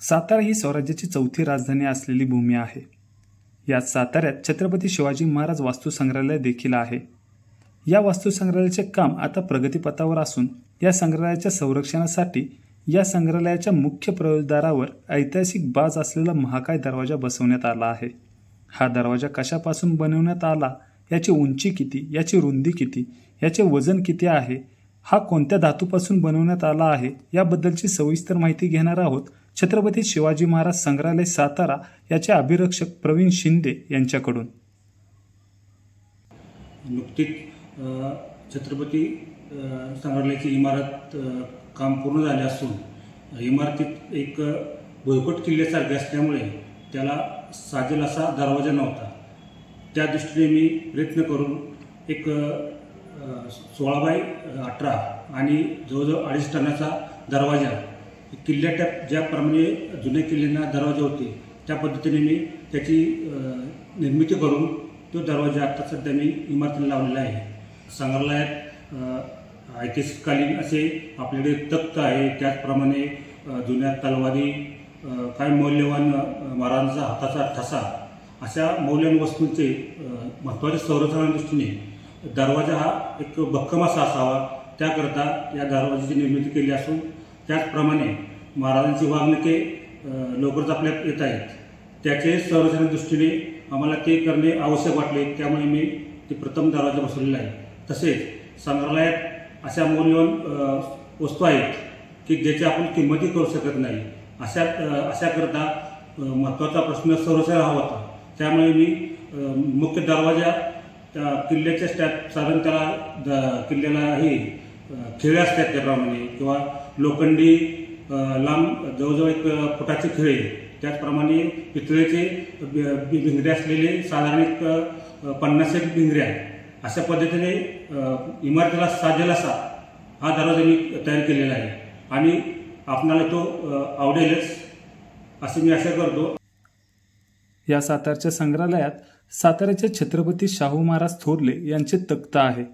सातारा ही स्वराज्याची चौथी राजधानी असलेली भूमी आहे. यात साताऱ्यात छत्रपती शिवाजी महाराज वास्तुसंग्रहालय देखील आहे. या वास्तुसंग्रहालयाचे काम आता प्रगतीपथावर असून या संग्रहालयाच्या संरक्षणासाठी या संग्रहालयाच्या मुख्य प्रवेशद्वारावर ऐतिहासिक बाज असलेला महाकाय दरवाजा बसवण्यात आला आहे. हा दरवाजा कशापासून बनवण्यात आला? याची उंची किती? याची रुंदी किती? याचे वजन किती आहे? हा कोणत्या धातूपासून बनवण्यात आला आहे? याबद्दलची सविस्तर माहिती घेणार आहोत छत्रपती शिवाजी महाराज संग्रहालय सातारा याचे अभिरक्षक प्रवीण शिंदे यांच्याकडून. नुकतीच छत्रपती संग्रहालयाची इमारत काम पूर्ण झाले असून इमारतीत एक अ, किल्ल्यासारखे असल्यामुळे त्याला साजेल असा दरवाजा नव्हता. त्या दृष्टीने मी प्रयत्न करून एक सोळा बाय अठरा आणि जवळजवळ अडीच टनाचा दरवाजा किल्ल्याच्या ज्याप्रमाणे जुन्या किल्ल्यांना दरवाजे होते त्या पद्धतीने मी त्याची निर्मिती करून तो दरवाजा आत्ता सध्या मी इमारतीला लावलेला आहे. संग्रहालयात ऐतिहासिककालीन असे आपल्याकडे तख्त आहे. त्याचप्रमाणे जुन्या तलवारी काही मौल्यवान अ, महाराजांचा हाताचा ठसा अशा मौल्यवान वस्तूंचे महत्त्वाचे संरक्षणा दृष्टीने दरवाजा हा एक भक्कम असा असावा. त्याकरता या दरवाजाची निर्मिती केली असून त्याचप्रमाणे महाराजांची वागणुके लवकरच आपल्यात येत आहेत. त्याचे संरक्षणा दृष्टीने आम्हाला ते करणे आवश्यक वाटले त्यामुळे मी ते प्रथम दरवाजा बसवलेला आहे. तसेच संग्रहालयात अशा मौल्यवान वस्तू आहेत की ज्याची आपण किंमतही करू शकत नाही. अशा अशाकरता महत्त्वाचा प्रश्न संरक्षण हा होता. त्यामुळे मी मुख्य दरवाजा त्या किल्ल्याच्या स्टॅप साधारण त्याला द किल्ल्याला हे अ, असतात त्याप्रमाणे किंवा लोखंडी लांब जवळजवळ एक फुटाचे खिळे त्याचप्रमाणे पितळेचे भिंगऱ्या असलेले साधारण एक पन्नास एक भिंगऱ्या अशा पद्धतीने इमारतीला साजेल असा हा दरवाजा मी तयार केलेला आहे. आणि आपणाला तो आवडेलच असे मी आशा करतो. या सातारच्या संग्रहालयात साताऱ्याचे छत्रपती शाहू महाराज थोरले यांचे तख्त आहे.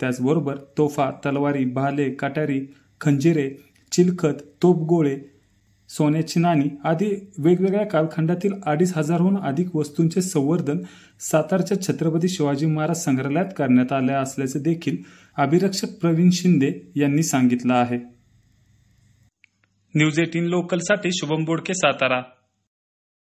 त्याचबरोबर तोफा तलवारी भाले काटारी खंजिरे चिलखत तोपगोळे सोन्याची नाणी आदी वेगवेगळ्या कालखंडातील अडीच हजारहून अधिक वस्तूंचे संवर्धन सातारच्या छत्रपती शिवाजी महाराज संग्रहालयात करण्यात आले असल्याचे देखील अभिरक्षक प्रवीण शिंदे यांनी सांगितलं आहे. न्यूज एटीन लोकलसाठी शुभम बोडके सातारा.